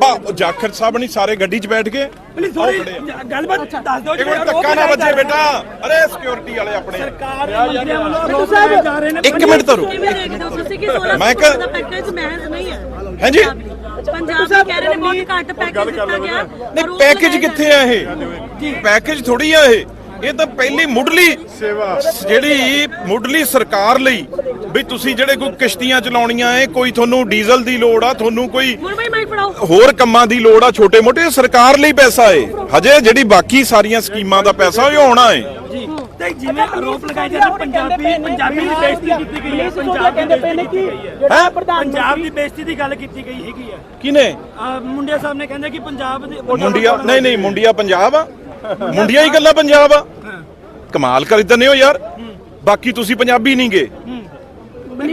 ਬਾ ਜਾਖੜ ਸਾਹਿਬ ਨਹੀਂ ਸਾਰੇ ਗੱਡੀ 'ਚ ਬੈਠ ਕੇ ਪਲੀਜ਼। ਗੱਲਬਾਤ ਦੱਸ ਦਿਓ ਇੱਕ ਮਿੰਟ ਧੱਕਾ ਨਾ ਵੱਜੇ ਬੇਟਾ। ਅਰੇ ਸਿਕਿਉਰਿਟੀ ਵਾਲੇ ਆਪਣੇ। ਸਰਕਾਰ ਮੰਤਰੀਆਂ ਵੱਲੋਂ ਰੋਕ ਲਗਾਏ ਜਾ ਰਹੇ ਨੇ। ਇੱਕ ਮਿੰਟ ਤਾਂ ਰੁਕੋ ਕਿਵੇਂ ਦੇਖਦੇ ਹੋ ਤੁਸੀਂ ਕਿ 16 ਮੈਂ ਕ- ਦਾ ਪੈਕੇਜ ਮਹਿਜ਼ ਨਹੀਂ ਹੈ। ਹਾਂਜੀ। ਪੰਜਾਬ। ਦੇ ਕਹਿ ਰਹੇ ਨੇ ਬਹੁਤ ਘੱਟ ਪੈਕੇਜ ਦਿੱਤਾ ਗਿਆ। ਨਹੀਂ ਪੈਕੇਜ ਕਿੱਥੇ ਆ ਇਹ? ਪੈਕੇਜ ਥੋੜੀ ਆ ਇਹ। ਇਹ ਤਾਂ ਪਹਿਲੀ ਮੁੱਢਲੀ ਸੇਵਾ। ਜਿਹੜੀ ਮੁੱਢਲੀ ਸਰਕਾਰ ਲਈ ਵੀ ਤੁਸੀਂ ਜਿਹੜੇ ਕੋਈ ਕਿਸ਼ਤੀਆਂ ਚਲਾਉਣੀਆਂ ਏ ਕੋਈ ਤੁਹਾਨੂੰ ਡੀਜ਼ਲ ਦੀ ਲੋੜ ਆ ਤੁਹਾਨੂੰ ਕੋਈ ਹੋਰ ਕੰਮਾਂ ਦੀ ਲੋੜ ਆ ਛੋਟੇ ਮੋਟੇ ਸਰਕਾਰ ਲਈ ਪੈਸਾ ਏ। ਹਜੇ ਜਿਹੜੀ ਬਾਕੀ ਸਾਰੀਆਂ ਸਕੀਮਾਂ ਦਾ ਪੈਸਾ ਉਹ ਆਉਣਾ ਏ। ਜੀ। ਤੇ ਜਿਵੇਂ ਆਰੋਪ ਲਗਾਏ ਜਾ ਰਹੇ ਪੰਜਾਬੀ ਪੰਜਾਬੀ ਦੀ ਬੇਇੱਜ਼ਤੀ ਕੀਤੀ ਗਈ ਹੈ ਪੰਜਾਬ ਕਹਿੰਦੇ ਪਏ ਨੇ ਕਿ ਹੈਂ? ਪੰਜਾਬ ਦੀ ਬੇਇੱਜ਼ਤੀ ਦੀ ਗੱਲ ਕੀਤੀ ਗਈ ਹੈਗੀ ਹੈ। ਕਿਨੇ ਆਹ ਮੁੰਡਿਆ ਸਾਹਿਬ ਨੇ ਕਹਿੰਦੇ ਕਿ ਪੰਜਾਬ ਦੇ ਮੁੰਡਿਆ ਨਹੀਂ ਨਹੀਂ ਮੁੰਡਿਆ ਪੰਜਾਬ ਆ। ਮੁੰਡਿਆ ਹੀ ਗੱਲਾਂ ਪੰਜਾਬ ਆ। ਕਮਾਲ ਕਰ ਦਿੰਦੇ ਹੋ ਯਾਰ। ਬਾਕੀ ਤੁਸੀਂ ਪੰਜਾਬੀ ਨਹੀਂ ਗੇ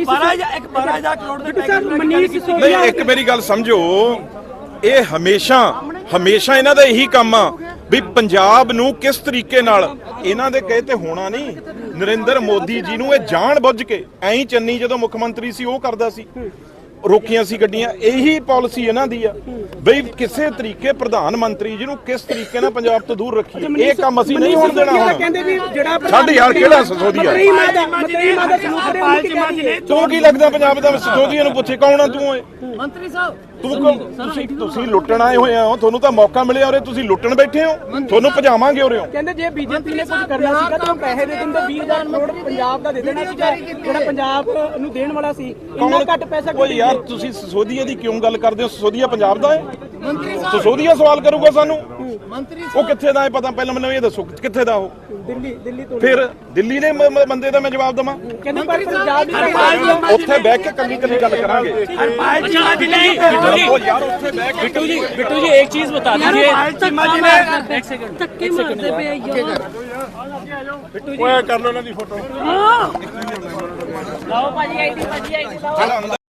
12000 ਇੱਕ 12000 ਕਰੋੜ ਦੇ ਪੈਕੇਜ ਮਨੀਸ਼ ਨਹੀਂ ਇੱਕ ਮੇਰੀ ਗੱਲ ਸਮਝੋ। ਇਹ ਹਮੇਸ਼ਾ ਹਮੇਸ਼ਾ ਇਹਨਾਂ ਦਾ ਇਹੀ ਕੰਮ ਆ ਵੀ ਪੰਜਾਬ ਨੂੰ ਕਿਸ ਤਰੀਕੇ ਨਾਲ ਇਹਨਾਂ ਦੇ ਕਹੇ ਤੇ ਹੋਣਾ ਨਹੀਂ। ਨਰਿੰਦਰ ਮੋਦੀ ਜੀ ਨੂੰ ਇਹ ਜਾਣ ਬੁੱਝ ਕੇ ਐਂ ਹੀ ਚੰਨੀ ਜਦੋਂ ਮੁੱਖ ਮੰਤਰੀ ਸੀ ਉਹ ਕਰਦਾ ਸੀ। ਰੋਕੀਆਂ ਸੀ ਗੱਡੀਆਂ ਇਹੀ ਪਾਲਿਸੀ ਇਹਨਾਂ ਦੀ ਆ ਬਈ ਕਿਸੇ ਤਰੀਕੇ ਪ੍ਰਧਾਨ ਮੰਤਰੀ ਜੀ ਨੂੰ ਕਿਸ ਤਰੀਕੇ ਨਾਲ ਪੰਜਾਬ ਤੋਂ ਦੂਰ ਰੱਖੀਏ। ਇਹ ਕੰਮ ਅਸੀਂ ਨਹੀਂ ਹੋਣ ਦੇਣਾ ਹੁਣ। ਕਹਿੰਦੇ ਵੀ ਜਿਹੜਾ ਛੱਡ ਯਾਰ ਕਿਹੜਾ ਸਸੋਦੀਆ ਤੂੰ ਕੀ ਲੱਗਦਾ ਪੰਜਾਬ ਦਾ ਸਸੋਦੀਆ ਨੂੰ ਪੁੱਛੇ ਕੌਣ ਆ ਤੂੰ ਓਏ? ਮੰਤਰੀ ਸਾਹਿਬ ਤੂੰ ਕੌਣ? ਤੁਸੀਂ ਤੁਸੀਂ ਲੁੱਟਣ ਆਏ ਹੋਏ ਹੋ ਤੁਹਾਨੂੰ ਤਾਂ ਮੌਕਾ ਮਿਲਿਆ ਉਰੇ ਤੁਸੀਂ ਲੁੱਟਣ ਬੈਠੇ ਹੋ ਤੁਹਾਨੂੰ ਭਜਾਵਾਂਗੇ ਉਰੇ। ਕਹਿੰਦੇ ਜੇ ਬੀਜੇਪੀ ਨੇ ਕੁਝ ਕਰਨਾ ਸੀਗਾ ਤਾਂ ਪੈਸੇ ਦੇ ਦਿੰਦੇ 20000 ਕਰੋੜ ਪੰਜਾਬ ਦਾ ਦੇ ਦੇਣਾ ਸੀਗਾ ਜਿਹੜਾ ਪੰਜਾਬ ਨੂੰ ਦੇਣ ਵਾਲਾ ਸੀ। ਇੰਨਾ ਘੱਟ ਪੈਸਾ ਕਿਉਂ ਯਾਰ ਤੁਸੀਂ ਸਸੋਦੀਆ ਦੀ ਕਿਉਂ ਗੱਲ ਕਰਦੇ ਹੋ? ਸਸੋਦੀਆ ਪੰਜਾਬ ਦਾ ਹੈ? ਸਸੋਦੀਆ ਸਵਾਲ ਕਰੂਗਾ ਸਾਨੂੰ। ਮੰਤਰੀ ਉਹ ਕਿੱਥੇ ਦਾ ਹੈ ਪਤਾ? ਪਹਿਲਾਂ ਮੈਨੂੰ ਇਹ ਦੱਸੋ ਕਿੱਥੇ ਦਾ ਉਹ? ਦਿੱਲੀ ਦਿੱਲੀ ਤੋਂ। ਫਿਰ ਦਿੱਲੀ ਦੇ ਬੰਦੇ ਦਾ ਮੈਂ ਜਵਾਬ ਦਵਾਂ? ਉੱਥੇ ਬਹਿ ਕੇ ਕੱਲੀ ਕੱਲੀ ਗੱਲ ਕਰਾਂਗੇ। ਬਿੱਟੂ ਜੀ ਇੱਕ ਚੀਜ਼ ਬਤਾ ਦਈਏ ਬਿੱਟੂ ਜੀ। ਕਰ ਲਓ ਇਹਨਾਂ ਦੀ ਫੋਟੋ। ਲਓ ਭਾਜੀ ਆਈਡੀ ਭਾਜੀ ਆਈਡੀ ਲਓ।